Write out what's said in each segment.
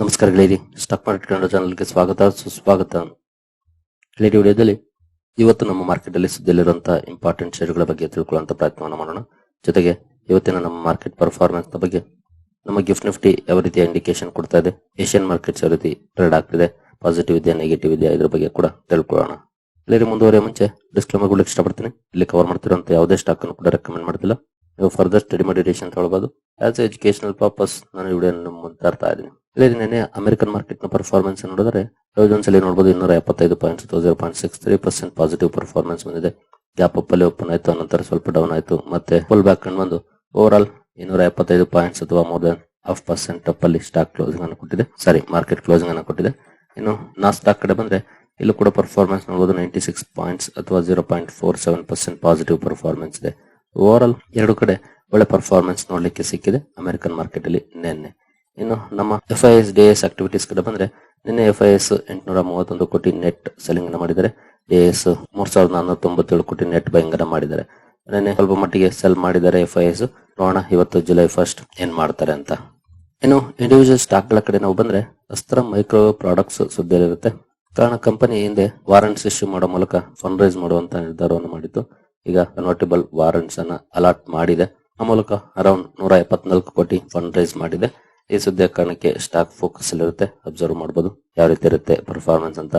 ನಮಸ್ಕಾರ ಗೆಳೆಯರಿ stock market Kannada ಚಾನಲ್ಗೆ ಸ್ವಾಗತ. ಸುಸ್ವಾಗತ. ಗೆಳೆಯರಿ ವಿಡಿಯೋದಲ್ಲಿ ಇವತ್ತು ನಮ್ಮ ಮಾರ್ಕೆಟ್ ಅಲ್ಲಿ ಸುದ್ದಿಯಲ್ಲಿರುವಂತಹ ಇಂಪಾರ್ಟೆಂಟ್ ಶೇರುಗಳ ಬಗ್ಗೆ ತಿಳ್ಕೊಳ್ಳುವಂತ ಪ್ರಯತ್ನವನ್ನು ಮಾಡೋಣ. ಜೊತೆಗೆ ಇವತ್ತಿನ ನಮ್ಮ ಮಾರ್ಕೆಟ್ ಪರ್ಫಾರ್ಮೆನ್ಸ್ ಬಗ್ಗೆ ನಮ್ಮ ಗಿಫ್ಟ್ ನಿಫ್ಟಿ ಯಾವ ರೀತಿಯ ಇಂಡಿಕೇಶನ್ ಕೊಡ್ತಾ ಇದೆ ಏಷ್ಯನ್ ಮಾರ್ಕೆಟ್ಸ್ ಯಾವ ರೀತಿ ಟ್ರೇಡ್ ಆಗ್ತಿದೆ ಪಾಸಿಟಿವ್ ಇದೆಯಾ ನೆಗೆಟಿವ್ ಇದೆಯಾ, ಇದ್ರ ಬಗ್ಗೆ ಕೂಡ ತಿಳ್ಕೊಳ್ಳೋಣ. ಗೆಳೆಯರಿ ಮುಂದುವರೆಯ ಮುಂಚೆ ಡಿಸ್ಕ್ಲೇಮರ್ ಕೊಡ್ಲಿಕ್ಕೆ ಇಷ್ಟಪಡ್ತೀನಿ. ಇಲ್ಲಿ ಕವರ್ ಮಾಡ್ತಿರುವಂತಹ ಯಾವುದೇ ಸ್ಟಾಕ್ ಅನ್ನು ಕೂಡ ರೆಕಮೆಂಡ್ ಮಾಡ್ತಿಲ್ಲ ನೀವು ಫರ್ದರ್ ಸ್ಟಡಿ ಮಾಡಿ ಅಂತ ತಗೊಳ್ಬಹುದು ಆಸ್ ಎಜುಕೇಶನಲ್ ಪರ್ಪಸ್ ನಾನು ವಿಡಿಯೋ ಮುಂದೆ ಇದ್ದೀನಿ. ಇಲ್ಲಿ ನೆನೆ ಅಮೆರಿಕನ್ ಮಾರ್ಕೆಟ್ನ ಪರ್ಫಾರ್ಮೆನ್ಸ್ ನೋಡಿದ್ರೆ ಅಲ್ಲಿ ನೋಡಬಹುದು ಇನ್ನೂರ ಎಪ್ಪತ್ತೈದು points zero point six three percent positive performance ಬಂದಿದೆ. ಗ್ಯಾಪ್ ಅಪ್ ಅಲ್ಲಿ ಓಪನ್ ಆಯ್ತು ನಂತರ ಸ್ವಲ್ಪ ಡೌನ್ ಆಯ್ತು. ಮತ್ತೆ ಫುಲ್ ಬ್ಯಾಕ್ ಬಂದು ಓವರ್ ಆಲ್ ಇನ್ನೂರ ಎಪ್ಪತ್ತೈದು ಪಾಯಿಂಟ್ಸ್ ಅಥವಾ more than half percent up ಅಲ್ಲಿ ಸ್ಟಾಕ್ ಕ್ಲೋಸಿಂಗ್ ಅನ್ನು ಕೊಟ್ಟಿದೆ. ಸಾರಿ ಮಾರ್ಕೆಟ್ ಕ್ಲೋಸಿಂಗ್ ಅನ್ನು ಕೊಟ್ಟಿದೆ. ಇನ್ನು ನಾ ಸ್ಟಾಕ್ ಕಡೆ ಬಂದ್ರೆ, ಇಲ್ಲೂ ಕೂಡ ಪರ್ಫಾರ್ಮೆನ್ಸ್ ನೋಡಬಹುದು ನೈಂಟಿ ಸಿಕ್ಸ್ ಪಾಯಿಂಟ್ಸ್ ಅಥವಾ zero point four seven percent positive performance ಇದೆ. ಓವರ್ ಆಲ್ ಎರಡು ಕಡೆ ಒಳ್ಳೆ ಪರ್ಫಾರ್ಮೆನ್ಸ್ ನೋಡ್ಲಿಕ್ಕೆ ಸಿಕ್ಕಿದೆ ಅಮೆರಿಕನ್ ಮಾರ್ಕೆಟ್ ಅಲ್ಲಿ ನಿನ್ನೆ. ಇನ್ನು ನಮ್ಮ F I S D S activities ಕಡೆ ಬಂದ್ರೆ ನಿನ್ನೆ ಎಫ್ ಐ ಎಸ್ ಎಂಟುನೂರ ಮೂವತ್ತೊಂದು ಕೋಟಿ ನೆಟ್ ಸೆಲಿಂಗ್ ಮಾಡಿದರೆ ಡಿ ಎಸ್ ಮೂರ್ ಸಾವಿರದ ನಾನೂರ ತೊಂಬತ್ತೇಳು ಕೋಟಿ ನೆಟ್ ಬೈಂಗ್ ಅನ್ನ ಮಾಡಿದ್ದಾರೆ. ನಿನ್ನೆ ಸ್ವಲ್ಪ ಮಟ್ಟಿಗೆ ಸೆಲ್ ಮಾಡಿದ್ದಾರೆ ಎಫ್ ಐ ಎಸ್ ನೋಡೋಣ ಇವತ್ತು ಜುಲೈ ಫಸ್ಟ್ ಏನ್ ಮಾಡ್ತಾರೆ ಅಂತ. ಇನ್ನು ಇಂಡಿವಿಜುವಲ್ ಸ್ಟಾಕ್ಗಳ ಕಡೆ ನಾವು ಬಂದ್ರೆ ಅಸ್ತ್ರ ಮೈಕ್ರೋ ಪ್ರಾಡಕ್ಟ್ಸ್ ಸುದ್ದಿಯಲ್ಲಿರುತ್ತೆ. ಕಾರಣ ಕಂಪನಿ ಹಿಂದೆ ವಾರಂಟ್ಸ್ ಇಶ್ಯೂ ಮಾಡೋ ಮೂಲಕ ಫಂಡ್ ರೈಸ್ ಮಾಡುವಂತ ನಿರ್ಧಾರವನ್ನು ಮಾಡಿತ್ತು ಈಗ ಕನ್ವರ್ಟಿಬಲ್ ವಾರಂಟ್ಸ್ ಅನ್ನ ಅಲಾಟ್ ಮಾಡಿದೆ. ಆ ಮೂಲಕ ಅರೌಂಡ್ ನೂರ ಎಪ್ಪತ್ನಾಲ್ಕು ಕೋಟಿ ಫಂಡ್ ರೈಸ್ ಮಾಡಿದೆ. ಈ ಸುದ್ದಿಯ ಕಾರಣಕ್ಕೆ ಸ್ಟಾಕ್ ಫೋಕಸ್ ಇರುತ್ತೆ. ಅಬ್ಸರ್ವ್ ಮಾಡಬಹುದು ಯಾವ ರೀತಿ ಇರುತ್ತೆ ಪರ್ಫಾರ್ಮೆನ್ಸ್ ಅಂತ.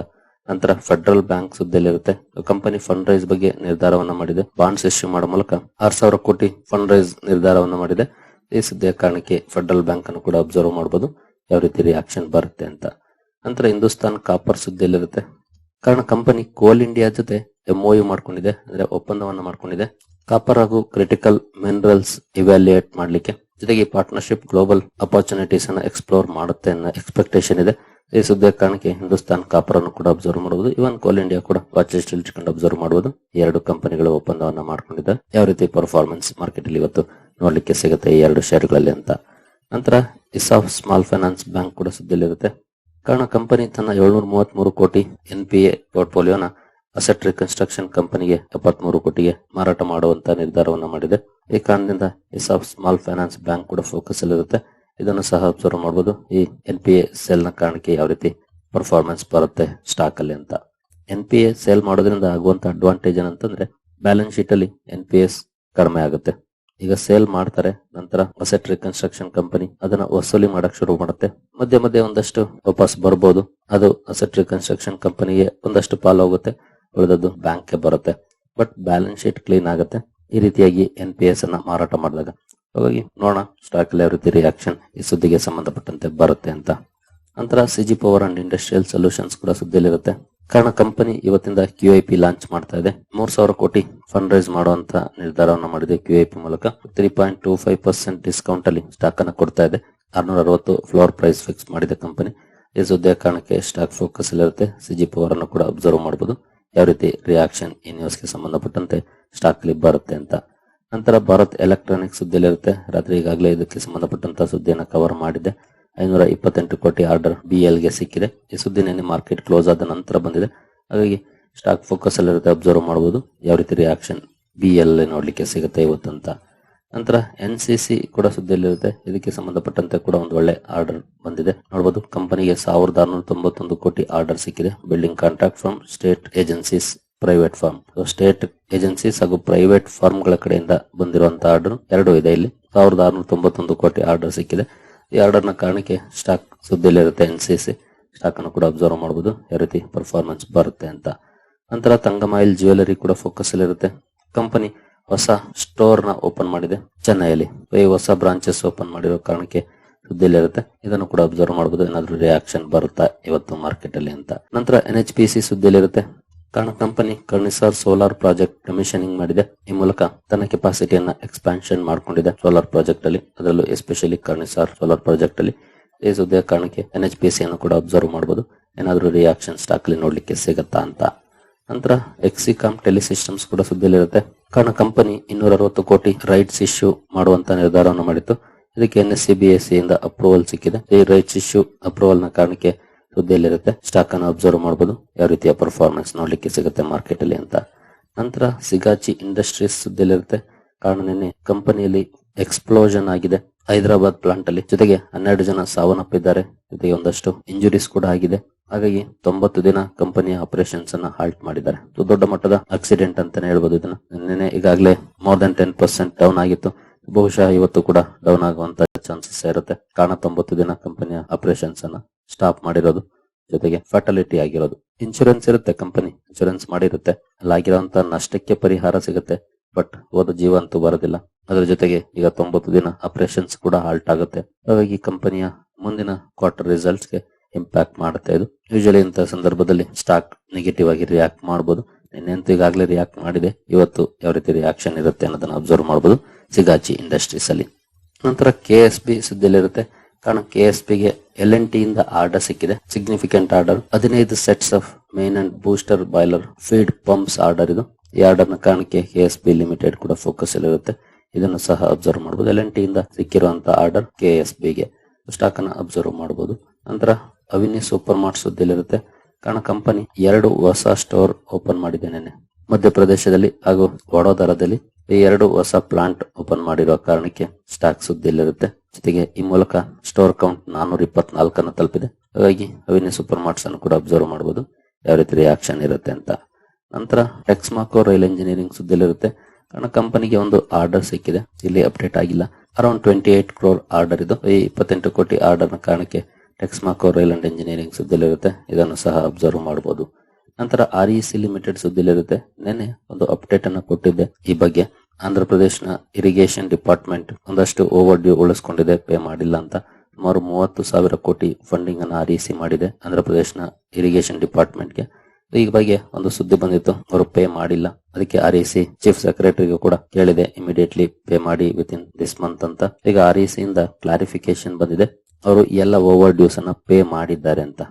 ನಂತರ ಫೆಡರಲ್ ಬ್ಯಾಂಕ್ ಸುದ್ದಿಯಲ್ಲಿರುತ್ತೆ ಕಂಪನಿ ಫಂಡ್ ರೈಸ್ ಬಗ್ಗೆ ನಿರ್ಧಾರವನ್ನ ಮಾಡಿದೆ. ಬಾಂಡ್ಸ್ ಇಶ್ಯೂ ಮಾಡೋ ಮೂಲಕ ಆರ್ ಸಾವಿರ ಕೋಟಿ ಫಂಡ್ ರೈಸ್ ನಿರ್ಧಾರವನ್ನ ಮಾಡಿದೆ. ಈ ಸುದ್ದಿಯ ಕಾರಣಕ್ಕೆ ಫೆಡರಲ್ ಬ್ಯಾಂಕ್ ಅನ್ನು ಕೂಡ ಅಬ್ಸರ್ವ್ ಮಾಡಬಹುದು ಯಾವ ರೀತಿ ರಿಯಾಕ್ಷನ್ ಬರುತ್ತೆ ಅಂತ. ನಂತರ ಹಿಂದೂಸ್ತಾನ್ ಕಾಪರ್ ಸುದ್ದಿಯಲ್ಲಿರುತ್ತೆ ಕಾರಣ ಕಂಪನಿ ಕೋಲ್ ಇಂಡಿಯಾ ಜೊತೆ ಎಂಒಯು ಮಾಡ್ಕೊಂಡಿದೆ, ಅಂದ್ರೆ ಒಪ್ಪಂದವನ್ನ ಮಾಡ್ಕೊಂಡಿದೆ. ಕಾಪರ್ ಹಾಗೂ ಕ್ರಿಟಿಕಲ್ ಮಿನರಲ್ಸ್ ಇವ್ಯಾಲ್ಯೂಯೇಟ್ ಮಾಡಲಿಕ್ಕೆ. ಜೊತೆಗೆ ಪಾರ್ಟ್ನರ್ಶಿಪ್ ಗ್ಲೋಬಲ್ ಅಪರ್ಚುನಿಟೀಸ್ ಅನ್ನ ಎಕ್ಸ್ಪ್ಲೋರ್ ಮಾಡುತ್ತೆ ಅನ್ನೋ ಎಕ್ಸ್ಪೆಕ್ಟೇಷನ್ ಇದೆ. ಈ ಸುದ್ದಿ ಕಾರಣಕ್ಕೆ ಹಿಂದೂಸ್ತಾನ್ ಕಾಪರ್ ಅನ್ನು ಕೂಡ ಅಬ್ಸರ್ವ್ ಮಾಡಬಹುದು ಇವನ್ ಕೋಲ್ ಇಂಡಿಯಾ ಕೂಡ ವಾಚ್ ಲಿಸ್ಟ್ ಇಟ್ಕೊಂಡು ಅಬ್ಸರ್ವ್ ಮಾಡಬಹುದು ಎರಡು ಕಂಪನಿಗಳು ಒಪ್ಪಂದವನ್ನ ಮಾಡ್ಕೊಂಡಿದೆ. ಯಾವ ರೀತಿ ಪರ್ಫಾರ್ಮೆನ್ಸ್ ಮಾರ್ಕೆಟ್ ಅಲ್ಲಿ ಇವತ್ತು ನೋಡ್ಲಿಕ್ಕೆ ಸಿಗುತ್ತೆ ಈ ಎರಡು ಶೇರ್ಗಳಲ್ಲಿ ಅಂತ. ನಂತರ ಇಸಾಫ್ ಸ್ಮಾಲ್ ಫೈನಾನ್ಸ್ ಬ್ಯಾಂಕ್ ಕೂಡ ಸುದ್ದಿಯಲ್ಲಿರುತ್ತೆ. ಕಾರಣ ಕಂಪನಿ ತನ್ನ ಏಳ್ನೂರ ಮೂವತ್ತ್ ಮೂರು ಕೋಟಿ ಎನ್ ಪಿ ಎ ಪೋರ್ಟ್ಫೋಲಿಯೋನ ಅಸೆಟ್ ರಿಕನ್ಸ್ಟ್ರಕ್ಷನ್ ಕಂಪನಿಗೆ ಎಪ್ಪತ್ಮೂರು ಕೋಟಿಗೆ ಮಾರಾಟ ಮಾಡುವಂತ ನಿರ್ಧಾರವನ್ನು ಮಾಡಿದೆ. ಈ ಕಾರಣದಿಂದ ಇಸಾಫ್ ಸ್ಮಾಲ್ ಫೈನಾನ್ಸ್ ಬ್ಯಾಂಕ್ ಕೂಡ ಫೋಕಸ್ ಅಲ್ಲಿರುತ್ತೆ ಇದನ್ನು ಸಹ ಅಬ್ಸರ್ವ್ ಮಾಡಬಹುದು ಈ ಎನ್ ಪಿ ನ ಕಾರಣಕ್ಕೆ ಯಾವ ರೀತಿ ಪರ್ಫಾರ್ಮೆನ್ಸ್ ಬರುತ್ತೆ ಸ್ಟಾಕ್ ಅಲ್ಲಿ ಅಂತ. ಎನ್ ಪಿ ಎ ಸೇಲ್ ಮಾಡೋದ್ರಿಂದ ಆಗುವಂತ ಅಡ್ವಾಂಟೇಜ್ ಏನಂತಂದ್ರೆ, ಬ್ಯಾಲೆನ್ಸ್ ಶೀಟ್ ಅಲ್ಲಿ ಎನ್ ಪಿ ಎಸ್ ಕಡಿಮೆ ಆಗುತ್ತೆ. ಈಗ ಸೇಲ್ ಮಾಡ್ತಾರೆ, ನಂತರ ಅಸೆಟ್ ರಿಕನ್ಸ್ಟ್ರಕ್ಷನ್ ಕಂಪನಿ ಅದನ್ನ ವಸೂಲಿ ಮಾಡಕ್ ಶುರು ಮಾಡುತ್ತೆ. ಮಧ್ಯೆ ಮಧ್ಯೆ ಒಂದಷ್ಟು ವಾಪಸ್ ಬರ್ಬೋದು. ಅದು ಅಸೆಟ್ ರಿಕನ್ಸ್ಟ್ರಕ್ಷನ್ ಕಂಪನಿಗೆ ಒಂದಷ್ಟು ಪಾಲು ಹೋಗುತ್ತೆ, ಉಳಿದದ್ದು ಬ್ಯಾಂಕ್ಗೆ ಬರುತ್ತೆ. ಬಟ್ ಬ್ಯಾಲೆನ್ಸ್ ಶೀಟ್ ಕ್ಲೀನ್ ಆಗುತ್ತೆ. ಈ ರೀತಿಯಾಗಿ ಎನ್ ಪಿ ಎಸ್ ಅನ್ನ ಮಾರಾಟ ಮಾಡಿದಾಗ. ಹಾಗಾಗಿ ನೋಡೋಣ ಸ್ಟಾಕ್ ಅಲ್ಲಿ ಯಾವ ರೀತಿ ರಿಯಾಕ್ಷನ್ ಈ ಸುದ್ದಿಗೆ ಸಂಬಂಧಪಟ್ಟಂತೆ ಬರುತ್ತೆ ಅಂತ. ನಂತರ CG power and industrial solutions ಕೂಡ ಸುದ್ದಿಯಲ್ಲಿರುತ್ತೆ. ಕಾರಣ ಕಂಪನಿ ಇವತ್ತಿಂದ ಕ್ಯೂ ಐ ಪಿ ಲಾಂಚ್ ಮಾಡ್ತಾ ಇದೆ. ಮೂರ್ ಸಾವಿರ ಕೋಟಿ ಫಂಡ್ ರೈಸ್ ಮಾಡುವಂತ ನಿರ್ಧಾರವನ್ನು ಮಾಡಿದೆ ಕ್ಯೂ ಐ ಪಿ ಮೂಲಕ. Three point two five percent discount ಅಲ್ಲಿ ಸ್ಟಾಕ್ ಅನ್ನು ಕೊಡ್ತಾ ಇದೆ. ಆರ್ನೂರ ಅರವತ್ತು ಫ್ಲೋರ್ ಪ್ರೈಸ್ ಫಿಕ್ಸ್ ಮಾಡಿದೆ ಕಂಪನಿ. ಈ ಸುದ್ದಿಯ ಕಾರಣಕ್ಕೆ ಸ್ಟಾಕ್ ಫೋಕಸ್ ಇರುತ್ತೆ. ಸಿಜಿ ಪವರ್ ಅನ್ನು ಕೂಡ ಅಬ್ಸರ್ವ್ ಮಾಡಬಹುದು ಯಾವ ರೀತಿ ರಿಯಾಕ್ಷನ್ ಈ ನ್ಯೂಸ್ಗೆ ಸಂಬಂಧಪಟ್ಟಂತೆ ಸ್ಟಾಕ್ ಅಲ್ಲಿ ಬರುತ್ತೆ ಅಂತ. ನಂತರ ಭಾರತ್ ಎಲೆಕ್ಟ್ರಾನಿಕ್ಸ್ ಸುದ್ದಿಯಲ್ಲಿರುತ್ತೆ. ರಾತ್ರಿ ಈಗಾಗಲೇ ಇದಕ್ಕೆ ಸಂಬಂಧಪಟ್ಟಂತ ಸುದ್ದಿಯನ್ನು ಕವರ್ ಮಾಡಿದೆ ಐನೂರ ಇಪ್ಪತ್ತೆಂಟು ಕೋಟಿ ಆರ್ಡರ್ ಬಿ ಗೆ ಸಿಕ್ಕಿದೆ. ಈ ಸುದ್ದಿ ನಿನ್ನೆ ಮಾರ್ಕೆಟ್ ಕ್ಲೋಸ್ ಆದ ನಂತರ ಬಂದಿದೆ. ಹಾಗಾಗಿ ಸ್ಟಾಕ್ ಫೋಕಸ್ ಅಲ್ಲಿರುತ್ತೆ ಅಬ್ಸರ್ವ್ ಮಾಡಬಹುದು ಯಾವ ರೀತಿ ರಿಯಾಕ್ಷನ್ ಬಿ ಎಲ್ ನೋಡ್ಲಿಕ್ಕೆ ಸಿಗುತ್ತೆ ಇವತ್ತಂತ. ನಂತರ ಎನ್ ಸಿ ಸಿ ಕೂಡ ಸುದ್ದಿಯಲ್ಲಿರುತ್ತೆ ಇದಕ್ಕೆ ಸಂಬಂಧಪಟ್ಟಂತೆ ಕೂಡ ಒಂದು ಒಳ್ಳೆ ಆರ್ಡರ್ ಬಂದಿದೆ. ನೋಡಬಹುದು ಕಂಪನಿಗೆ ಸಾವಿರದ ಆರ್ನೂರ ತೊಂಬತ್ತೊಂದು ಕೋಟಿ ಆರ್ಡರ್ ಸಿಕ್ಕಿದೆ. Building contract from state agencies private firm state agencies ಹಾಗೂ ಪ್ರೈವೇಟ್ ಫಾರ್ಮ್ಗಳ ಕಡೆಯಿಂದ ಬಂದಿರುವಂತಹ ಆರ್ಡರ್ ಎರಡು ಇದೆ ಇಲ್ಲಿ. ಸಾವಿರದ ಆರ್ನೂರ ತೊಂಬತ್ತೊಂದು ಕೋಟಿ ಆರ್ಡರ್ ಸಿಕ್ಕಿದೆ. ಆರ್ಡರ್ ಕಾರಣಕ್ಕೆ ಸ್ಟಾಕ್ ಸುದ್ದಿಯಲ್ಲಿರುತ್ತೆ ಎನ್ ಸಿ ಸಿ ಸ್ಟಾಕ್ ಅನ್ನು ಕೂಡ ಅಬ್ಸರ್ವ್ ಮಾಡಬಹುದು ಯಾವ ರೀತಿ ಪರ್ಫಾರ್ಮೆನ್ಸ್ ಬರುತ್ತೆ ಅಂತ. ನಂತರ ತಂಗಮಾಯಿಲ್ ಜ್ಯುವೆಲರಿ ಕೂಡ ಫೋಕಸ್ ಅಲ್ಲಿರುತ್ತೆ ಕಂಪನಿ ಹೊಸ ಸ್ಟೋರ್ನ ಓಪನ್ ಮಾಡಿದೆ. ಚೆನ್ನೈಯಲ್ಲಿ ಈ ಹೊಸ ಬ್ರಾಂಚಸ್ ಓಪನ್ ಮಾಡಿರೋ ಕಾರಣಕ್ಕೆ ಸುದ್ದಿಯಲ್ಲಿರುತ್ತೆ. ಇದನ್ನು ಕೂಡ ಅಬ್ಸರ್ವ್ ಮಾಡಬಹುದು ಏನಾದ್ರೂ ರಿಯಾಕ್ಷನ್ ಬರುತ್ತಾ ಇವತ್ತು ಮಾರ್ಕೆಟ್ ಅಲ್ಲಿ ಅಂತ. ನಂತರ ಎನ್ ಎಚ್ ಪಿ ಸಿ ಸುದ್ದಿಯಲ್ಲಿರುತ್ತೆ. ಕಾರಣ company Karnisar solar project commissioning ಮಾಡಿದೆ. ಈ ಮೂಲಕ ತನ್ನ ಕೆಪಾಸಿಟಿಯನ್ನ ಎಕ್ಸ್ಪಾನ್ಷನ್ ಮಾಡಿಕೊಂಡಿದೆ ಸೋಲಾರ್ ಪ್ರಾಜೆಕ್ಟ್ ಅಲ್ಲಿ. ಅದರಲ್ಲೂ ಎಸ್ಪೆಷಲಿ ಕರ್ಣಿಸಾರ್ ಸೋಲಾರ್ ಪ್ರಾಜೆಕ್ಟ್ ಅಲ್ಲಿ. ಈ ಸುದ್ದಿಯ ಕಾರಣಕ್ಕೆ ಎನ್ ಎಚ್ ಪಿ ಸಿ ಅನ್ನು ಕೂಡ ಅಬ್ಸರ್ವ್ ಮಾಡಬಹುದು ಏನಾದರೂ ರಿಯಾಕ್ಷನ್ ಸ್ಟಾಕ್ ಅಲ್ಲಿ ನೋಡ್ಲಿಕ್ಕೆ ಸಿಗತ್ತಾ ಅಂತ. ನಂತರ ಎಕ್ಸಿಕಾಮ್ ಟೆಲಿಸಿಸ್ಟಮ್ಸ್ ಕೂಡ ಸುದ್ದಿಯಲ್ಲಿರುತ್ತೆ. ಕಾರಣ ಕಂಪನಿ ಇನ್ನೂರ ಅರವತ್ತು ಕೋಟಿ ರೈಟ್ಸ್ ಇಶ್ಯೂ ಮಾಡುವಂತ ನಿರ್ಧಾರವನ್ನು ಮಾಡಿತ್ತು. ಇದಕ್ಕೆ N S C B S ಇಂದ ಅಪ್ರೂವಲ್ ಸಿಕ್ಕಿದೆ. ಈ ರೈಟ್ಸ್ ಇಶ್ಯೂ ಅಪ್ರೂವಲ್ನ ಕಾರಣಕ್ಕೆ ಸುದ್ದಿಯಲ್ಲಿರುತ್ತೆ. ಸ್ಟಾಕ್ ಅನ್ನು ಅಬ್ಸರ್ವ್ ಮಾಡಬಹುದು ಯಾವ ರೀತಿಯ ಪರ್ಫಾರ್ಮೆನ್ಸ್ ನೋಡ್ಲಿಕ್ಕೆ ಸಿಗುತ್ತೆ ಮಾರ್ಕೆಟ್ ಅಲ್ಲಿ ಅಂತ. ನಂತರ ಸಿಗಾಚಿ ಇಂಡಸ್ಟ್ರೀಸ್ ಸುದ್ದಿಯಲ್ಲಿರುತ್ತೆ. ಕಾರಣ ನಿನ್ನೆ ಕಂಪನಿಯಲ್ಲಿ ಎಕ್ಸ್ಪ್ಲೋಷನ್ ಆಗಿದೆ. ಹೈದರಾಬಾದ್ ಪ್ಲಾಂಟ್ ಅಲ್ಲಿ. ಜೊತೆಗೆ ಹನ್ನೆರಡು ಜನ ಸಾವನ್ನಪ್ಪಿದ್ದಾರೆ. ಜೊತೆಗೆ ಒಂದಷ್ಟು ಇಂಜುರೀಸ್ ಕೂಡ ಆಗಿದೆ. ಹಾಗಾಗಿ ತೊಂಬತ್ತು ದಿನ ಕಂಪನಿಯ ಆಪರೇಷನ್ಸ್ ಅನ್ನ ಹಾಲ್ಟ್ ಮಾಡಿದ್ದಾರೆ. ದೊಡ್ಡ ಮಟ್ಟದ ಆಕ್ಸಿಡೆಂಟ್ ಅಂತಾನೆ ಹೇಳ್ಬೋದು ಇದನ್ನ. ನಿನ್ನೆ ಈಗಾಗಲೇ more than ten percent down ಆಗಿತ್ತು. ಬಹುಶಃ ಇವತ್ತು ಕೂಡ ಡೌನ್ ಆಗುವಂತ ಚಾನ್ಸಸ್ ಇರುತ್ತೆ. ಕಾರಣ ತೊಂಬತ್ತು ದಿನ ಕಂಪನಿಯ ಆಪರೇಷನ್ಸ್ ಅನ್ನ ಸ್ಟಾಪ್ ಮಾಡಿರೋದು. ಜೊತೆಗೆ ಫರ್ಟಲಿಟಿ ಆಗಿರೋದು. ಇನ್ಶೂರೆನ್ಸ್ ಇರುತ್ತೆ ಕಂಪನಿ ಇನ್ಶೂರೆನ್ಸ್ ಮಾಡಿರುತ್ತೆ. ಅಲ್ಲಾಗಿರೋಂತ ನಷ್ಟಕ್ಕೆ ಪರಿಹಾರ ಸಿಗುತ್ತೆ. ಬಟ್ ಹೋದ ಜೀವ ಅಂತೂ ಬರೋದಿಲ್ಲ. ಅದರ ಜೊತೆಗೆ ಈಗ ತೊಂಬತ್ತು ದಿನ ಆಪರೇಷನ್ಸ್ ಕೂಡ ಹಾಲ್ಟ್ ಆಗುತ್ತೆ. ಹಾಗಾಗಿ ಕಂಪನಿಯ ಮುಂದಿನ ಕ್ವಾರ್ಟರ್ ರಿಸಲ್ಟ್ಸ್ಗೆ ಇಂಪ್ಯಾಕ್ಟ್ ಮಾಡುತ್ತೆ ಇದು. ಯೂಶಲಿ ಇಂತಹ ಸಂದರ್ಭದಲ್ಲಿ ಸ್ಟಾಕ್ ನೆಗೆಟಿವ್ ಆಗಿ ರಿಯಾಕ್ಟ್ ಮಾಡಬಹುದು ನಿನ್ನೆಂತೂ ಈಗಾಗಲೇ ರಿಯಾಕ್ಟ್ ಮಾಡಿದೆ. ಇವತ್ತು ಯಾವ ರೀತಿ ರಿಯಾಕ್ಷನ್ ಇರುತ್ತೆ ಅನ್ನೋದನ್ನ ಅಬ್ಸರ್ವ್ ಮಾಡಬಹುದು ಸಿಗಾಚಿ ಇಂಡಸ್ಟ್ರೀಸ್ ಅಲ್ಲಿ. ನಂತರ ಕೆ ಎಸ್ ಬಿ ಸುದ್ದಿಯಲ್ಲಿರುತ್ತೆ. ಕಾರಣ ಕೆ ಎಸ್ಗೆ ಎಲ್ ಎನ್ ಟಿ ಇಂದ ಆರ್ಡರ್ ಸಿಕ್ಕಿದೆ. ಸಿಗ್ನಿಫಿಕೆಂಟ್ ಆರ್ಡರ್ ಹದಿನೈದು sets of main and booster boiler feed pumps order ಇದು. ಈ ಆರ್ಡರ್ನ ಕಾರಣಕ್ಕೆ ಕೆ ಎಸ್ ಪಿ ಲಿಮಿಟೆಡ್ ಕೂಡ ಫೋಕಸ್ ಇರುತ್ತೆ. ಇದನ್ನು ಸಹ ಅಬ್ಸರ್ವ್ ಮಾಡಬಹುದು ಎಲ್ ಎನ್ ಟಿ ಇಂದ ಸಿಕ್ಕಿರುವಂತಹ ಆರ್ಡರ್ ಕೆ ಎಸ್ಗೆ ಸ್ಟಾಕ್ ಅನ್ನ ಅಬ್ಸರ್ವ್ ಮಾಡಬಹುದು ನಂತರ ಅವಿನಿ ಸೂಪರ್ ಮಾರ್ಟ್ ಸುದ್ದಿಲಿರುತ್ತೆ. ಕಾರಣ ಕಂಪನಿ ಎರಡು ಹೊಸ ಸ್ಟೋರ್ ಓಪನ್ ಮಾಡಿದೆ ನೆನೆ ಮಧ್ಯಪ್ರದೇಶದಲ್ಲಿ ಹಾಗೂ ವಡೋದರದಲ್ಲಿ ಈ ಎರಡು ಹೊಸ ಪ್ಲಾಂಟ್ ಓಪನ್ ಮಾಡಿರುವ ಕಾರಣಕ್ಕೆ ಸ್ಟಾಕ್ ಸುದ್ದಿಯಲ್ಲಿರುತ್ತೆ ಜೊತೆಗೆ ಈ ಮೂಲಕ ಸ್ಟೋರ್ ಕೌಂಟ್ ನಾನೂರ ಇಪ್ಪತ್ನಾಲ್ಕನ್ನು ತಲುಪಿದೆ. ಹಾಗಾಗಿ ಅವಿನಿ ಸೂಪರ್ ಮಾರ್ಟ್ಸ್ ಅನ್ನು ಕೂಡ ಅಬ್ಸರ್ವ್ ಮಾಡಬಹುದು ಯಾವ ರೀತಿ ರಿಯಾಕ್ಷನ್ ಇರುತ್ತೆ ಅಂತ. ನಂತರ ಎಕ್ಸ್ಮಾಕೋ ರೈಲ್ ಇಂಜಿನಿಯರಿಂಗ್ ಸುದ್ದಿಯಲ್ಲಿರುತ್ತೆ. ಕಾರಣ ಕಂಪನಿಗೆ ಒಂದು ಆರ್ಡರ್ ಸಿಕ್ಕಿದೆ. ಇಲ್ಲಿ ಅಪ್ಡೇಟ್ ಆಗಿಲ್ಲ. Around twenty eight crore order ಇದು. ಈ ಇಪ್ಪತ್ತೆಂಟು ಕೋಟಿ ಆರ್ಡರ್ನ ಕಾರಣಕ್ಕೆ ಟೆಕ್ಸ್ಮಾಕೋ ರೈಲ್ ಅಂಡ್ ಇಂಜಿನಿಯರಿಂಗ್ ಸುದ್ದಿಯಲ್ಲಿರುತ್ತೆ. ಇದನ್ನು ಸಹ ಅಬ್ಸರ್ವ್ ಮಾಡಬಹುದು ನಂತರ ಆರ್ ಇ ಸಿ ಲಿಮಿಟೆಡ್ ಸುದ್ದಿಯಲ್ಲಿರುತ್ತೆ. ನಿನ್ನೆ ಒಂದು ಅಪ್ಡೇಟ್ ಅನ್ನು ಕೊಟ್ಟಿದ್ದೆ ಈ ಬಗ್ಗೆ. ಆಂಧ್ರ ಪ್ರದೇಶನ ಇರಿಗೇಷನ್ ಡಿಪಾರ್ಟ್ಮೆಂಟ್ ಒಂದಷ್ಟು ಓವರ್ ಡ್ಯೂ ಉಳಿಸ್ಕೊಂಡಿದೆ, ಪೇ ಮಾಡಿಲ್ಲ ಅಂತ. ಸುಮಾರು ಮೂವತ್ತು ಸಾವಿರ ಕೋಟಿ ಫಂಡಿಂಗ್ ಅನ್ನು ಆರ್ ಇ ಮಾಡಿದೆ ಆಂಧ್ರ ಪ್ರದೇಶನ ಇರಿಗೇಷನ್ ಡಿಪಾರ್ಟ್ಮೆಂಟ್ಗೆ. ಈ ಬಗ್ಗೆ ಒಂದು ಸುದ್ದಿ ಬಂದಿತ್ತು, ಅವರು ಪೇ ಮಾಡಿಲ್ಲ. ಅದಕ್ಕೆ ಆರ್ ಇ ಸಿ ಚೀಫ್ ಸೆಕ್ರೆಟರಿಗೂ ಕೂಡ ಕೇಳಿದೆ, ಇಮಿಡಿಯೇಟ್ಲಿ ಪೇ ಮಾಡಿ ವಿತ್ ಇನ್ ದಿಸ್ ಮಂತ್ ಅಂತ. ಈಗ ಆರ್ ಇಂದ ಕ್ಲಾರಿಫಿಕೇಶನ್ ಬಂದಿದೆ, ಅವರು ಎಲ್ಲ ಓವರ್ ಡ್ಯೂಸ್ ಅನ್ನ ಪೇ ಮಾಡಿದ್ದಾರೆ ಅಂತ.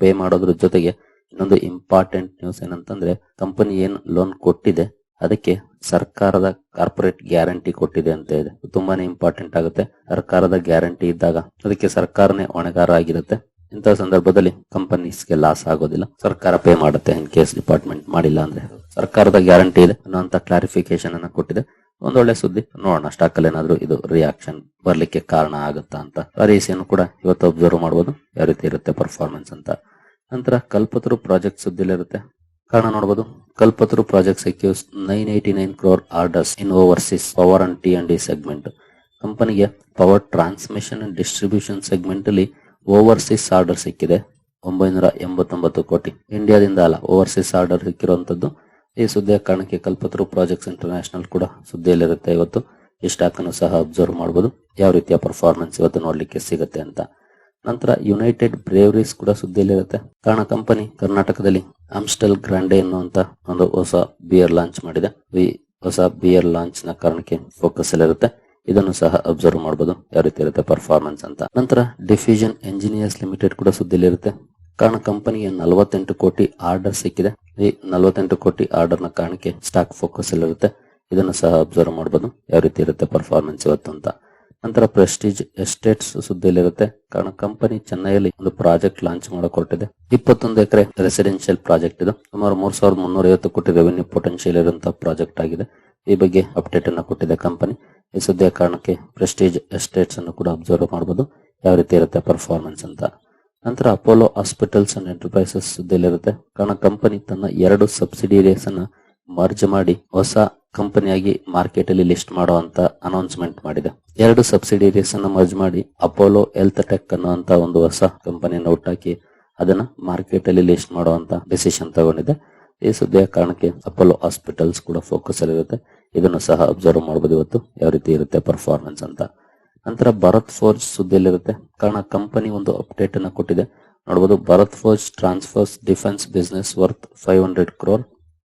ಪೇ ಮಾಡೋದ್ರ ಜೊತೆಗೆ ಇನ್ನೊಂದು ಇಂಪಾರ್ಟೆಂಟ್ ನ್ಯೂಸ್ ಏನಂತಂದ್ರೆ, ಕಂಪನಿ ಏನ್ ಲೋನ್ ಕೊಟ್ಟಿದೆ ಅದಕ್ಕೆ ಸರ್ಕಾರದ ಕಾರ್ಪೊರೇಟ್ ಗ್ಯಾರಂಟಿ ಕೊಟ್ಟಿದೆ ಅಂತ ಇದೆ. ತುಂಬಾನೇ ಇಂಪಾರ್ಟೆಂಟ್ ಆಗುತ್ತೆ. ಸರ್ಕಾರದ ಗ್ಯಾರಂಟಿ ಇದ್ದಾಗ ಅದಕ್ಕೆ ಸರ್ಕಾರನೇ ಹೊಣೆಗಾರ ಆಗಿರುತ್ತೆ. ಇಂತಹ ಸಂದರ್ಭದಲ್ಲಿ ಕಂಪನೀಸ್ಗೆ ಲಾಸ್ ಆಗೋದಿಲ್ಲ. ಸರ್ಕಾರ ಪೇ ಮಾಡುತ್ತೆ ಇನ್ ಕೇಸ್ ಡಿಪಾರ್ಟ್ಮೆಂಟ್ ಮಾಡಿಲ್ಲ ಅಂದ್ರೆ. ಸರ್ಕಾರದ ಗ್ಯಾರಂಟಿ ಇದೆ ಅನ್ನುವಂತ ಕ್ಲಾರಿಫಿಕೇಶನ್ ಅನ್ನ ಕೊಟ್ಟಿದೆ. ಒಂದೊಳ್ಳೆ ಸುದ್ದಿ. ನೋಡೋಣ ಸ್ಟಾಕ್ ಅಲ್ಲಿ ಏನಾದ್ರು ಇದು ರಿಯಾಕ್ಷನ್ ಬರ್ಲಿಕ್ಕೆ ಕಾರಣ ಆಗುತ್ತಾ ಅಂತ. ಅನ್ನು ಕೂಡ ಇವತ್ತು ಅಬ್ಸರ್ವ್ ಮಾಡಬಹುದು ಯಾವ ರೀತಿ ಇರುತ್ತೆ ಪರ್ಫಾರ್ಮೆನ್ಸ್ ಅಂತ. ನಂತರ ಕಲ್ಪತರು ಪ್ರಾಜೆಕ್ಟ್ ಸುದ್ದಿಲಿರುತ್ತೆ. ಕಾರಣ ನೋಡಬಹುದು Kalpataru project secures nine eighty nine crore orders in overseas power and T and D segment. ಕಂಪನಿಗೆ power transmission and distribution segment ಅಲ್ಲಿ ಓವರ್ಸೀಸ್ ಆರ್ಡರ್ ಸಿಕ್ಕಿದೆ. ಒಂಬೈನೂರ ಎಂಬತ್ತೊಂಬತ್ತು ಕೋಟಿ. ಇಂಡಿಯಾದಿಂದ ಅಲ್ಲ, ಓವರ್ಸೀಸ್ ಆರ್ಡರ್ ಸಿಕ್ಕಿರುವಂತದ್ದು ಈ ಸುದ್ದಿಯ ಕಾರಣಕ್ಕೆ ಕಲ್ಪತರು ಪ್ರಾಜೆಕ್ಟ್ಸ್ ಇಂಟರ್ನ್ಯಾಷನಲ್ ಕೂಡ ಸುದ್ದಿಯಲ್ಲಿರುತ್ತೆ ಇವತ್ತು. ಈ ಸ್ಟಾಕ್ ಅನ್ನು ಸಹ ಅಬ್ಸರ್ವ್ ಮಾಡಬಹುದು ಯಾವ ರೀತಿಯ ಪರ್ಫಾರ್ಮೆನ್ಸ್ ಇವತ್ತು ನೋಡ್ಲಿಕ್ಕೆ ಸಿಗುತ್ತೆ ಅಂತ ನಂತರ ಯುನೈಟೆಡ್ ಬ್ರೇವರೀಸ್ ಕೂಡ ಸುದ್ದಿಯಲ್ಲಿರುತ್ತೆ. ಕಾರಣ ಕಂಪನಿ ಕರ್ನಾಟಕದಲ್ಲಿ ಆಮ್ಸ್ಟೆಲ್ ಗ್ರಾಂಡೆ ಎನ್ನುವಂತ ಒಂದು ಹೊಸ ಬಿಯರ್ ಲಾಂಚ್ ಮಾಡಿದೆ. ಈ ಹೊಸ ಬಿಯರ್ ಲಾಂಚ್ನ ಕಾರಣಕ್ಕೆ ಫೋಕಸ್ ಅಲ್ಲಿರುತ್ತೆ. ಇದನ್ನು ಸಹ ಅಬ್ಸರ್ವ್ ಮಾಡಬಹುದು ಯಾವ ರೀತಿ ಇರುತ್ತೆ ಪರ್ಫಾರ್ಮೆನ್ಸ್ ಅಂತ. ನಂತರ ಡಿಫ್ಯೂಷನ್ ಎಂಜಿನಿಯರ್ಸ್ ಲಿಮಿಟೆಡ್ ಕೂಡ ಸುದ್ದಿಯಲ್ಲಿರುತ್ತೆ. ಕಾರಣ ಕಂಪನಿಗೆ ನಲವತ್ತೆಂಟು ಕೋಟಿ ಆರ್ಡರ್ ಸಿಕ್ಕಿದೆ. ಈ ನಲವತ್ತೆಂಟು ಕೋಟಿ ಆರ್ಡರ್ನ ಕಾರಣಕ್ಕೆ ಸ್ಟಾಕ್ ಫೋಕಸ್ ಅಲ್ಲಿರುತ್ತೆ. ಇದನ್ನು ಸಹ ಅಬ್ಸರ್ವ್ ಮಾಡಬಹುದು ಯಾವ ರೀತಿ ಇರುತ್ತೆ ಪರ್ಫಾರ್ಮೆನ್ಸ್ ಇವತ್ತು ಅಂತ. ನಂತರ ಪ್ರೆಸ್ಟೀಜ್ ಎಸ್ಟೇಟ್ಸ್ ಸುದ್ದಿಯಲ್ಲಿರುತ್ತೆ. ಕಾರಣ ಕಂಪನಿ ಚೆನ್ನೈಯಲ್ಲಿ ಒಂದು ಪ್ರಾಜೆಕ್ಟ್ ಲಾಂಚ್ ಮಾಡಕ್ ಹೊರಟಿದೆ ಇಪ್ಪತ್ತೊಂದು ಎಕರೆ ರೆಸಿಡೆನ್ಶಿಯಲ್ ಪ್ರಾಜೆಕ್ಟ್ ಇದು. ಸುಮಾರು ಮೂರ್ ಸಾವಿರದ ಮುನ್ನೂರ ಐವತ್ತು ಕೋಟಿ ರೆವೆನ್ಯೂ ಪೊಟೆನ್ಶಿಯಲ್ ಇರುವಂತಹ ಪ್ರಾಜೆಕ್ಟ್ ಆಗಿದೆ. ಈ ಬಗ್ಗೆ ಅಪ್ಡೇಟ್ ಅನ್ನು ಕೊಟ್ಟಿದೆ ಕಂಪನಿ ಈ ಸುದ್ದಿಯ ಕಾರಣಕ್ಕೆ ಪ್ರೆಸ್ಟೀಜ್ ಎಸ್ಟೇಟ್ಸ್ ಅನ್ನು ಕೂಡ ಅಬ್ಸರ್ವ್ ಮಾಡಬಹುದು ಯಾವ ರೀತಿ ಇರುತ್ತೆ ಪರ್ಫಾರ್ಮೆನ್ಸ್ ಅಂತ. ನಂತರ ಅಪೋಲೋ ಹಾಸ್ಪಿಟಲ್ಸ್ ಅಂಡ್ ಎಂಟರ್ಪ್ರೈಸಸ್ ಸುದ್ದಿಯಲ್ಲಿರುತ್ತೆ. ಕಾರಣ ಕಂಪನಿ ತನ್ನ ಎರಡು ಸಬ್ಸಿಡಿಯರೀಸ್ ಅನ್ನ ಮರ್ಜ್ ಮಾಡಿ ಹೊಸ ಕಂಪನಿಯಾಗಿ ಮಾರ್ಕೆಟ್ ಅಲ್ಲಿ ಲಿಸ್ಟ್ ಮಾಡುವಂತ ಅನೌನ್ಸ್ಮೆಂಟ್ ಮಾಡಿದೆ. ಎರಡು ಸಬ್ಸಿಡಿಯರೀಸ್ ಅನ್ನು ಮರ್ಜ್ ಮಾಡಿ ಅಪೋಲೋ ಹೆಲ್ತ್ ಟೆಕ್ ಅನ್ನುವಂತ ಒಂದು ಹೊಸ ಕಂಪನಿಯನ್ನು ಹುಟ್ಟಾಕಿ ಅದನ್ನ ಮಾರ್ಕೆಟ್ ಅಲ್ಲಿ ಲಿಸ್ಟ್ ಮಾಡುವಂತ ಡಿಸಿಷನ್ ತಗೊಂಡಿದೆ ಈ ಸುದ್ದಿಯ ಕಾರಣಕ್ಕೆ ಅಪೋಲೋ ಹಾಸ್ಪಿಟಲ್ಸ್ ಕೂಡ ಫೋಕಸ್ ಅಲ್ಲಿರುತ್ತೆ ಇದನ್ನು ಸಹ ಅಬ್ಸರ್ವ್ ಮಾಡಬಹುದು ಇವತ್ತು. ಯಾವ ರೀತಿ ಇರುತ್ತೆ ಪರ್ಫಾರ್ಮೆನ್ಸ್ ಅಂತ. ನಂತರ ಭರತ್ ಫೋರ್ಜ್ ಸುದ್ದಿಯಲ್ಲಿರುತ್ತೆ ಕಾರಣ ಕಂಪನಿ ಒಂದು ಅಪ್ಡೇಟ್ ಅನ್ನು ಕೊಟ್ಟಿದೆ. ನೋಡಬಹುದು Bharat forge transfers defence business worth five hundred crore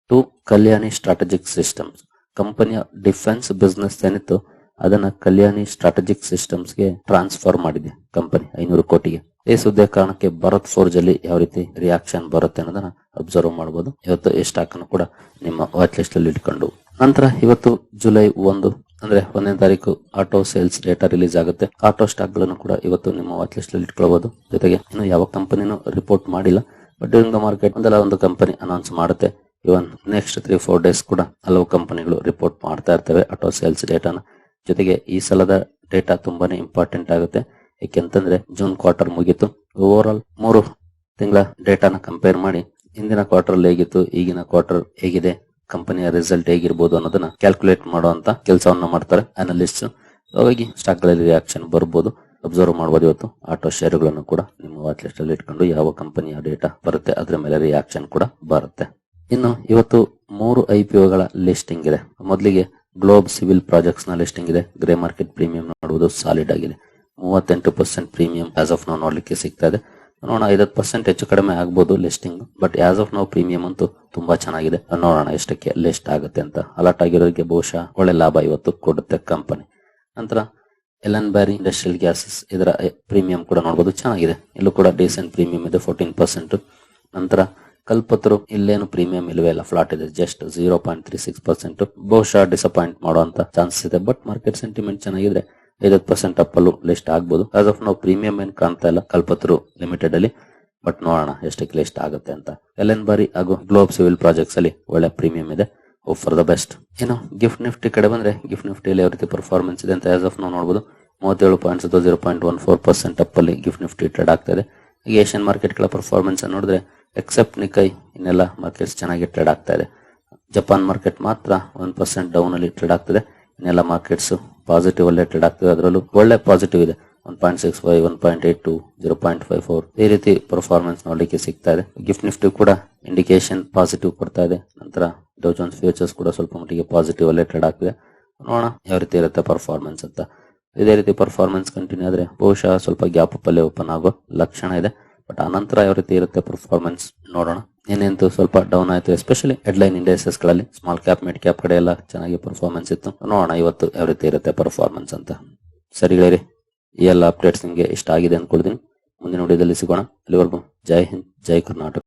to Kalyani strategic systems ಕಂಪನಿಯ ಡಿಫೆನ್ಸ್ ಬಿಸ್ನೆಸ್ ಏನಿತ್ತು ಅದನ್ನ ಕಲ್ಯಾಣಿ ಸ್ಟ್ರಾಟಜಿಕ್ ಸಿಸ್ಟಮ್ಸ್ಗೆ ಟ್ರಾನ್ಸ್ಫರ್ ಮಾಡಿದೆ ಕಂಪನಿ, ಐನೂರು ಕೋಟಿಗೆ. ಈ ಸುದ್ದಿಯ ಕಾರಣಕ್ಕೆ ಭರತ್ ಫೋರ್ಜ್ ಅಲ್ಲಿ ಯಾವ ರೀತಿ ರಿಯಾಕ್ಷನ್ ಬರುತ್ತೆ ಅನ್ನೋದನ್ನ ಅಬ್ಸರ್ವ್ ಮಾಡಬಹುದು ಇವತ್ತು ಈ ಸ್ಟಾಕ್ ಅನ್ನು ಕೂಡ ನಿಮ್ಮ ವಾಚ್ ಲಿಸ್ಟ್ ಅಲ್ಲಿ ಇಟ್ಕೊಂಡು. ನಂತರ ಇವತ್ತು ಜುಲೈ ಒಂದು, ಅಂದ್ರೆ ಒಂದನೇ ತಾರೀಕು ಆಟೋ ಸೇಲ್ಸ್ ಡೇಟಾ ರಿಲೀಸ್ ಆಗುತ್ತೆ. ಆಟೋ ಸ್ಟಾಕ್ಗಳನ್ನು ಕೂಡ ಇವತ್ತು ನಿಮ್ಮ ವಾಚ್ ಲಿಸ್ಟ್ ಅಲ್ಲಿ ಇಟ್ಕೊಳ್ಬಹುದು ಜೊತೆಗೆ ಇನ್ನು ಯಾವ ಕಂಪನಿನೂ ರಿಪೋರ್ಟ್ ಮಾಡಿಲ್ಲ ಬಟ್ ಡ್ಯೂರಿಂಗ್ ಮಾರ್ಕೆಟ್ ಒಂದಲ್ಲ ಒಂದು ಕಂಪನಿ ಅನೌನ್ಸ್ ಮಾಡುತ್ತೆ. Even next three four days ಕೂಡ ಹಲವು ಕಂಪನಿಗಳು ರಿಪೋರ್ಟ್ ಮಾಡ್ತಾ ಇರ್ತವೆ. ಆಟೋ ಸೇಲ್ಸ್ ಡೇಟಾನ ಜೊತೆಗೆ ಈ ಸಲದ ಡೇಟಾ ತುಂಬಾನೇ ಇಂಪಾರ್ಟೆಂಟ್ ಆಗುತ್ತೆ. ಯಾಕೆಂತಂದ್ರೆ ಜೂನ್ ಕ್ವಾರ್ಟರ್ ಮುಗಿತು. ಓವರ್ ಆಲ್ ಮೂರು ತಿಂಗಳ ಡೇಟಾನ ಕಂಪೇರ್ ಮಾಡಿ ಹಿಂದಿನ ಕ್ವಾರ್ಟರ್ ಹೇಗಿತ್ತು, ಈಗಿನ ಕ್ವಾರ್ಟರ್ ಹೇಗಿದೆ ಕಂಪನಿಯ ರಿಸಲ್ಟ್ ಹೇಗಿರ್ಬೋದು ಅನ್ನೋದನ್ನ ಕ್ಯಾಲ್ಕುಲೇಟ್ ಮಾಡುವಂತ ಕೆಲಸವನ್ನ ಮಾಡ್ತಾರೆ ಅನಲಿಸ್ಟ್ ಹಾಗಾಗಿ ಸ್ಟಾಕ್ಗಳಲ್ಲಿ ರಿಯಾಕ್ಷನ್ ಬರ್ಬೋದು. ಅಬ್ಸರ್ವ್ ಮಾಡಬಹುದು ಇವತ್ತು. ಆಟೋ ಶೇರುಗಳನ್ನು ಕೂಡ ನಿಮ್ಮ ವಾಚ್ ಲಿಸ್ಟ್ ಅಲ್ಲಿ ಇಟ್ಕೊಂಡು ಯಾವ ಕಂಪನಿಯ ಡೇಟಾ ಬರುತ್ತೆ, ಅದರ ಮೇಲೆ ರಿಯಾಕ್ಷನ್ ಕೂಡ ಬರುತ್ತೆ. ಇನ್ನು ಇವತ್ತು ಮೂರು ಐ ಪಿ ಲಿಸ್ಟಿಂಗ್ ಇದೆ. ಮೊದಲಿಗೆ ಗ್ಲೋಬ್ ಸಿವಿಲ್ ಪ್ರಾಜೆಕ್ಟ್ಸ್ನ ಲಿಸ್ಟಿಂಗ್ ಇದೆ. ಗ್ರೇ ಮಾರ್ಕೆಟ್ ಪ್ರೀಮಿಯಂ ನೋಡುವುದು ಸಾಲಿಡ್ ಆಗಿದೆ. ಮೂವತ್ತೆಂಟು ಪರ್ಸೆಂಟ್ ಪ್ರೀಮಿಯಂ ಆಸ್ ಆಫ್ ನಾವು ನೋಡಲಿಕ್ಕೆ ಸಿಗ್ತಾ ಇದೆ. ನೋಡೋಣ, ಐವತ್ತು ಪರ್ಸೆಂಟ್ ಹೆಚ್ಚು ಕಡಿಮೆ ಆಗ್ಬೋದು ಲಿಸ್ಟಿಂಗ್ ಬಟ್ ಆಸ್ ಆಫ್ ನಾವು ಪ್ರೀಮಿಯಂ ಅಂತೂ ತುಂಬಾ ಚೆನ್ನಾಗಿದೆ. ನೋಡೋಣ ಎಷ್ಟಕ್ಕೆ ಲಿಸ್ಟ್ ಆಗುತ್ತೆ ಅಂತ. ಅಲರ್ಟ್ ಆಗಿರೋದಕ್ಕೆ ಬಹುಶಃ ಒಳ್ಳೆ ಲಾಭ ಇವತ್ತು ಕೊಡುತ್ತೆ ಕಂಪನಿ ನಂತರ ಎಲನ್ ಬ್ಯಾರಿ ಇಂಡಸ್ಟ್ರಿಯಲ್ ಗ್ಯಾಸಸ್ ಇದರ ಪ್ರೀಮಿಯಂ ಕೂಡ ನೋಡಬಹುದು ಚೆನ್ನಾಗಿದೆ. ಇಲ್ಲೂ ಕೂಡ ಡೀಸೆಂಟ್ ಪ್ರೀಮಿಯಂ ಇದೆ ಫೋರ್ಟೀನ್ ಪರ್ಸೆಂಟ್ ನಂತರ ಕಲ್ಪತರು ಇಲ್ಲೇನು ಪ್ರೀಮಿಯಂ ಇಲ್ವೇ ಇಲ್ಲ. ಫ್ಲಾಟ್ ಇದೆ. Just zero point three six percent ಬಹುಶಃ ಡಿಸಪಾಯಿಂಟ್ ಮಾಡುವಂತ ಚಾನ್ಸಸ್ ಇದೆ. ಬಟ್ ಮಾರ್ಕೆಟ್ ಸೆಂಟಿಮೆಂಟ್ ಚೆನ್ನಾಗಿದ್ರೆ ಐವತ್ತು ಪರ್ಸೆಂಟ್ ಅಪ್ಪಲ್ಲೂ ಲಿಸ್ಟ್ ಆಗ್ಬೋದು. ಆಸ್ ಆಫ್ ನಾವು ಪ್ರೀಮಿಯಂ ಏನ್ ಕಾಣ್ತಾ ಇಲ್ಲ ಕಲ್ಪತರು ಲಿಮಿಟೆಡ್ ಅಲ್ಲಿ. ಬಟ್ ನೋಡೋಣ ಎಷ್ಟಕ್ಕೆ ಲಿಸ್ಟ್ ಆಗುತ್ತೆ ಅಂತ. ಎಲ್ ಬಾರಿ ಹಾಗೂ ಗ್ಲೋಬ್ ಸಿವಿಲ್ ಪ್ರಾಜೆಕ್ಟ್ಸ್ ಅಲ್ಲಿ ಒಳ್ಳೆ ಪ್ರೀಮಿಯಂ ಇದೆ. ಫಾರ್ ದ ಬೆಸ್ಟ್ ಏನೋ ಗಿಫ್ಟ್ ನಿಫ್ಟಿ ಕಡೆ ಬಂದ್ರೆ ಗಿಫ್ಟ್ ನಿಫ್ಟಿ ಅಲ್ಲಿ ಯಾವ ರೀತಿ ಪರ್ಫಾರ್ಮೆನ್ಸ್ ಇದೆ ಅಂತ ಆಸ್ ಆಫ್ ನಾವು ನೋಡಬಹುದು ಮೂವತ್ತೇಳು ಪಾಯಿಂಟ್ ಅಥವಾ zero point one four percent up ಅಲ್ಲಿ ಗಿಫ್ಟ್ ನಿಫ್ಟಿ ಟ್ರೇಡ್ ಆಗ್ತಾ ಇದೆ. ಏಷ್ಯನ್ ಏಷ್ಯನ್ ಮಾರ್ಕೆಟ್ಗಳ ಪರ್ಫಾರ್ಮೆನ್ಸ್ ನೋಡಿದ್ರೆ ಎಕ್ಸೆಪ್ಟ್ ನಿಕೈ ಇನ್ನೆಲ್ಲ ಮಾರ್ಕೆಟ್ಸ್ ಚೆನ್ನಾಗಿ ಟ್ರೇಡ್ ಆಗ್ತಾ ಇದೆ. ಜಪಾನ್ ಮಾರ್ಕೆಟ್ ಮಾತ್ರ ಒನ್ ಪರ್ಸೆಂಟ್ ಡೌನ್ ಅಲ್ಲಿ ಟ್ರೇಡ್ ಆಗ್ತಿದೆ. ಇನ್ನೆಲ್ಲ ಮಾರ್ಕೆಟ್ಸ್ ಪಾಸಿಟಿವ್ ಅಲ್ಲೇ ಟ್ರೇಡ್ ಆಗ್ತಿದೆ. ಅದರಲ್ಲೂ ಒಳ್ಳೆ ಪಾಸಿಟಿವ್ ಇದೆ. One point six five one point eight two zero point five four ಈ ರೀತಿ ಪರ್ಫಾರ್ಮೆನ್ಸ್ ನೋಡಲಿಕ್ಕೆ ಸಿಗ್ತಾ ಇದೆ. ಗಿಫ್ಟ್ ನಿಫ್ಟಿ ಕೂಡ ಇಂಡಿಕೇಶನ್ ಪಾಸಿಟಿವ್ ಕೊಡ್ತಾ ಇದೆ. ನಂತರ ಡೋಜೋನ್ಸ್ ಫ್ಯೂಚರ್ಸ್ ಕೂಡ ಸ್ವಲ್ಪ ಮಟ್ಟಿಗೆ ಪಾಸಿಟಿವ್ ಅಲ್ಲೇ ಟ್ರೇಡ್ ಆಗ್ತಿದೆ. ನೋಡೋಣ ಯಾವ ರೀತಿ ಇರುತ್ತೆ ಪರ್ಫಾರ್ಮೆನ್ಸ್ ಅಂತ. ಇದೇ ರೀತಿ ಪರ್ಫಾರ್ಮೆನ್ಸ್ ಕಂಟಿನ್ಯೂ ಆದ್ರೆ ಬಹುಶಃ ಸ್ವಲ್ಪ ಗ್ಯಾಪ್ ಅಲ್ಲೇ ಓಪನ್ ಆಗೋ ಲಕ್ಷಣ ಇದೆ. ಬಟ್ ಆನಂತರ ಯಾವ ರೀತಿ ಇರುತ್ತೆ ಪರ್ಫಾರ್ಮೆನ್ಸ್ ನೋಡೋಣ. ಏನೇನು ಸ್ವಲ್ಪ ಡೌನ್ ಆಯ್ತು ಎಸ್ಪೆಷಲಿ ಹೆಡ್ಲೈನ್ ಇಂಡಸ್ಟ್ರೀಸ್ಗಳಲ್ಲಿ ಸ್ಮಾಲ್ ಕ್ಯಾಪ್ ಮಿಡ್ ಕ್ಯಾಪ್ ಕಡೆ ಎಲ್ಲ ಚೆನ್ನಾಗಿ ಪರ್ಫಾರ್ಮೆನ್ಸ್ ಇತ್ತು. ನೋಡೋಣ ಇವತ್ತು ಯಾವ ರೀತಿ ಇರುತ್ತೆ ಪರ್ಫಾರ್ಮೆನ್ಸ್ ಅಂತ. ಸರಿ ಗೆಳೆಯರಿ, ಈ ಎಲ್ಲ ಅಪ್ಡೇಟ್ಸ್ ನಿಮಗೆ ಇಷ್ಟ ಆಗಿದೆ ಅನ್ಕೊಳ್ತೀನಿ. ಮುಂದಿನ ವಿಡಿಯೋದಲ್ಲಿ ಸಿಗೋಣ. ಅಲ್ಲಿವರೆಗೂ ಜೈ ಹಿಂದ್, ಜೈ ಕರ್ನಾಟಕ.